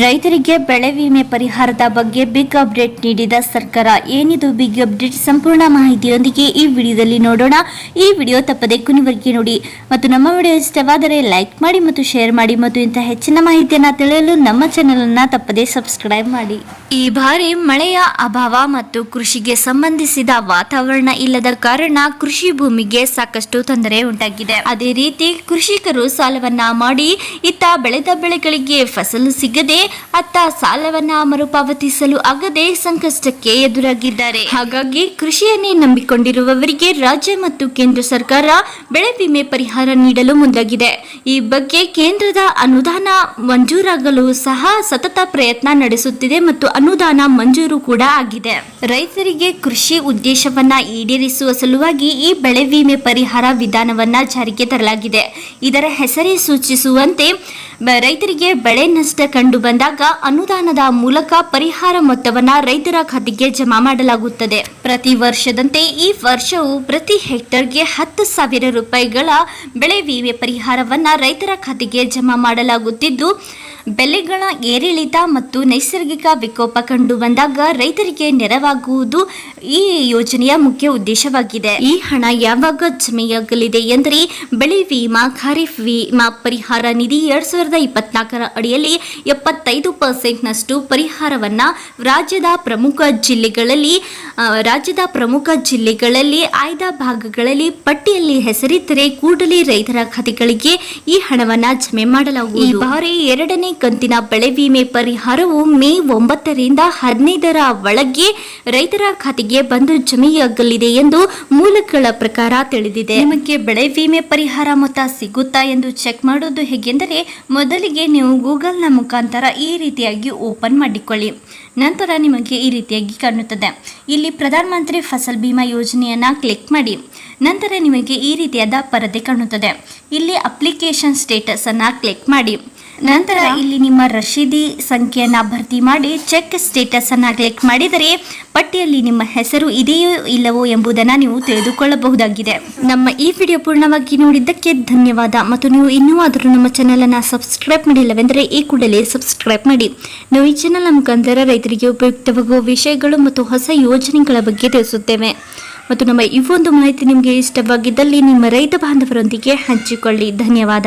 ರೈತರಿಗೆ ಬೆಳೆ ವಿಮೆ ಪರಿಹಾರದ ಬಗ್ಗೆ ಬಿಗ್ ಅಪ್ಡೇಟ್ ನೀಡಿದ ಸರ್ಕಾರ. ಏನಿದು ಬಿಗ್ ಅಪ್ಡೇಟ್? ಸಂಪೂರ್ಣ ಮಾಹಿತಿಯೊಂದಿಗೆ ಈ ವಿಡಿಯೋದಲ್ಲಿ ನೋಡೋಣ. ಈ ವಿಡಿಯೋ ತಪ್ಪದೆ ಕುನಿವರ್ಗಿ ನೋಡಿ. ಮತ್ತು ನಮ್ಮ ವಿಡಿಯೋ ಇಷ್ಟವಾದರೆ ಲೈಕ್ ಮಾಡಿ ಮತ್ತು ಶೇರ್ ಮಾಡಿ ಮತ್ತು ಇಂತಹ ಹೆಚ್ಚಿನ ಮಾಹಿತಿಯನ್ನು ತಿಳಿಯಲು ನಮ್ಮ ಚಾನೆಲ್ ಅನ್ನ ತಪ್ಪದೆ ಸಬ್ಸ್ಕ್ರೈಬ್ ಮಾಡಿ. ಈ ಬಾರಿ ಮಳೆಯ ಅಭಾವ ಮತ್ತು ಕೃಷಿಗೆ ಸಂಬಂಧಿಸಿದ ವಾತಾವರಣ ಇಲ್ಲದ ಕಾರಣ ಕೃಷಿ ಭೂಮಿಗೆ ಸಾಕಷ್ಟು ತೊಂದರೆ ಉಂಟಾಗಿದೆ. ಅದೇ ರೀತಿ ಕೃಷಿಕರು ಸಾಲವನ್ನ ಮಾಡಿ, ಇತ್ತ ಬೆಳೆದ ಬೆಳೆಗಳಿಗೆ ಫಸಲು ಸಿಗದೆ ಅತ್ತ ಸಾಲವನ್ನ ಮರುಪಾವತಿಸಲು ಆಗದೆ ಸಂಕಷ್ಟಕ್ಕೆ ಎದುರಾಗಿದ್ದಾರೆ. ಹಾಗಾಗಿ ಕೃಷಿಯನ್ನೇ ನಂಬಿಕೊಂಡಿರುವವರಿಗೆ ರಾಜ್ಯ ಮತ್ತು ಕೇಂದ್ರ ಸರ್ಕಾರ ಬೆಳೆ ವಿಮೆ ಪರಿಹಾರ ನೀಡಲು ಮುಂದಾಗಿದೆ. ಈ ಬಗ್ಗೆ ಕೇಂದ್ರದ ಅನುದಾನ ಮಂಜೂರಾಗಲು ಸಹ ಸತತ ಪ್ರಯತ್ನ ನಡೆಸುತ್ತಿದೆ ಮತ್ತು ಅನುದಾನ ಮಂಜೂರು ಕೂಡ ಆಗಿದೆ. ರೈತರಿಗೆ ಕೃಷಿ ಉದ್ದೇಶವನ್ನ ಈಡೇರಿಸುವ ಸಲುವಾಗಿ ಈ ಬೆಳೆ ವಿಮೆ ಪರಿಹಾರ ವಿಧಾನವನ್ನ ಜಾರಿಗೆ ತರಲಾಗಿದೆ. ಇದರ ಹೆಸರೇ ಸೂಚಿಸುವಂತೆ ರೈತರಿಗೆ ಬೆಳೆ ನಷ್ಟ ಕಂಡು ಬಂದಾಗ ಅನುದಾನದ ಮೂಲಕ ಪರಿಹಾರ ಮೊತ್ತವನ್ನ ರೈತರ ಖಾತೆಗೆ ಜಮಾ ಮಾಡಲಾಗುತ್ತದೆ. ಪ್ರತಿ ವರ್ಷದಂತೆ ಈ ವರ್ಷವೂ ಪ್ರತಿ ಹೆಕ್ಟರ್ಗೆ ಹತ್ತು ಸಾವಿರ ರೂಪಾಯಿಗಳ ಬೆಳೆ ವಿಮೆ ಪರಿಹಾರವನ್ನ ರೈತರ ಖಾತೆಗೆ ಜಮಾ ಮಾಡಲಾಗುತ್ತಿದ್ದು ಬೆಲೆಗಳ ಏರಿಳಿತ ಮತ್ತು ನೈಸರ್ಗಿಕ ವಿಕೋಪ ಕಂಡು ಬಂದಾಗ ರೈತರಿಗೆ ನೆರವಾಗುವುದು ಈ ಯೋಜನೆಯ ಮುಖ್ಯ ಉದ್ದೇಶವಾಗಿದೆ. ಈ ಹಣ ಯಾವಾಗ ಜಮೆಯಾಗಲಿದೆ ಎಂದರೆ ಬೆಳೆ ವಿಮಾ, ಖಾರಿಫ್ ವಿಮಾ ಪರಿಹಾರ ನಿಧಿ ಎರಡ್ ಸಾವಿರದ ಇಪ್ಪತ್ನಾಲ್ಕರ ಅಡಿಯಲ್ಲಿ ಎಪ್ಪತ್ತೈದು ಪರ್ಸೆಂಟ್ನಷ್ಟು ಪರಿಹಾರವನ್ನ ರಾಜ್ಯದ ಪ್ರಮುಖ ಜಿಲ್ಲೆಗಳಲ್ಲಿ ರಾಜ್ಯದ ಪ್ರಮುಖ ಜಿಲ್ಲೆಗಳಲ್ಲಿ, ಆಯ್ದ ಭಾಗಗಳಲ್ಲಿ ಪಟ್ಟಿಯಲ್ಲಿ ಹೆಸರಿದ್ದರೆ ಕೂಡಲೇ ರೈತರ ಖಾತೆಗಳಿಗೆ ಈ ಹಣವನ್ನ ಜಮೆ ಮಾಡಲಾಗುವುದು. ಈ ಬಾರಿ ಎರಡನೇ ಕಂತಿನ ಬೆಳೆ ವಿಮೆ ಪರಿಹಾರವು ಮೇ ಒಂಬತ್ತರಿಂದ ಹದಿನೈದರ ಒಳಗೆ ರೈತರ ಖಾತೆಗೆ ಬಂದು ಜಮೆಯಾಗಲಿದೆ ಎಂದು ಮೂಲಗಳ ಪ್ರಕಾರ ತಿಳಿದಿದೆ. ನಿಮಗೆ ಬೆಳೆ ವಿಮೆ ಪರಿಹಾರ ಮೊತ್ತ ಸಿಗುತ್ತಾ ಎಂದು ಚೆಕ್ ಮಾಡೋದು ಹೇಗೆಂದರೆ ಮೊದಲಿಗೆ ನೀವು ಗೂಗಲ್ನ ಮುಖಾಂತರ ಈ ರೀತಿಯಾಗಿ ಓಪನ್ ಮಾಡಿಕೊಳ್ಳಿ. ನಂತರ ನಿಮಗೆ ಈ ರೀತಿಯಾಗಿ ಕಾಣುತ್ತದೆ. ಇಲ್ಲಿ ಪ್ರಧಾನ ಮಂತ್ರಿ ಫಸಲ್ ಬಿಮಾ ಯೋಜನೆಯನ್ನು ಕ್ಲಿಕ್ ಮಾಡಿ. ನಂತರ ನಿಮಗೆ ಈ ರೀತಿಯಾದ ಪರದೆ ಕಾಣುತ್ತದೆ. ಇಲ್ಲಿ ಅಪ್ಲಿಕೇಶನ್ ಸ್ಟೇಟಸ್ ಅನ್ನ ಕ್ಲಿಕ್ ಮಾಡಿ. ನಂತರ ಇಲ್ಲಿ ನಿಮ್ಮ ರಶೀದಿ ಸಂಖ್ಯೆಯನ್ನು ಭರ್ತಿ ಮಾಡಿ ಚೆಕ್ ಸ್ಟೇಟಸ್ ಅನ್ನು ಕ್ಲಿಕ್ ಮಾಡಿದರೆ ಪಟ್ಟಿಯಲ್ಲಿ ನಿಮ್ಮ ಹೆಸರು ಇದೆಯೋ ಇಲ್ಲವೋ ಎಂಬುದನ್ನು ನೀವು ತಿಳಿದುಕೊಳ್ಳಬಹುದಾಗಿದೆ. ನಮ್ಮ ಈ ವಿಡಿಯೋ ಪೂರ್ಣವಾಗಿ ನೋಡಿದ್ದಕ್ಕೆ ಧನ್ಯವಾದ. ಮತ್ತು ನೀವು ಇನ್ನೂ ಆದರೂ ನಮ್ಮ ಚಾನೆಲ್ ಅನ್ನ ಸಬ್ಸ್ಕ್ರೈಬ್ ಮಾಡಿಲ್ಲವೆಂದರೆ ಈ ಕೂಡಲೇ ಸಬ್ಸ್ಕ್ರೈಬ್ ಮಾಡಿ. ನಾವು ಈ ಚಾನೆಲ್ ಮುಖಾಂತರ ರೈತರಿಗೆ ಉಪಯುಕ್ತವಾಗುವ ವಿಷಯಗಳು ಮತ್ತು ಹೊಸ ಯೋಜನೆಗಳ ಬಗ್ಗೆ ತಿಳಿಸುತ್ತೇವೆ. ಮತ್ತು ನಮ್ಮ ಈ ಒಂದು ಮಾಹಿತಿ ನಿಮಗೆ ಇಷ್ಟವಾಗಿದ್ದಲ್ಲಿ ನಿಮ್ಮ ರೈತ ಬಾಂಧವರೊಂದಿಗೆ ಹಂಚಿಕೊಳ್ಳಿ. ಧನ್ಯವಾದ.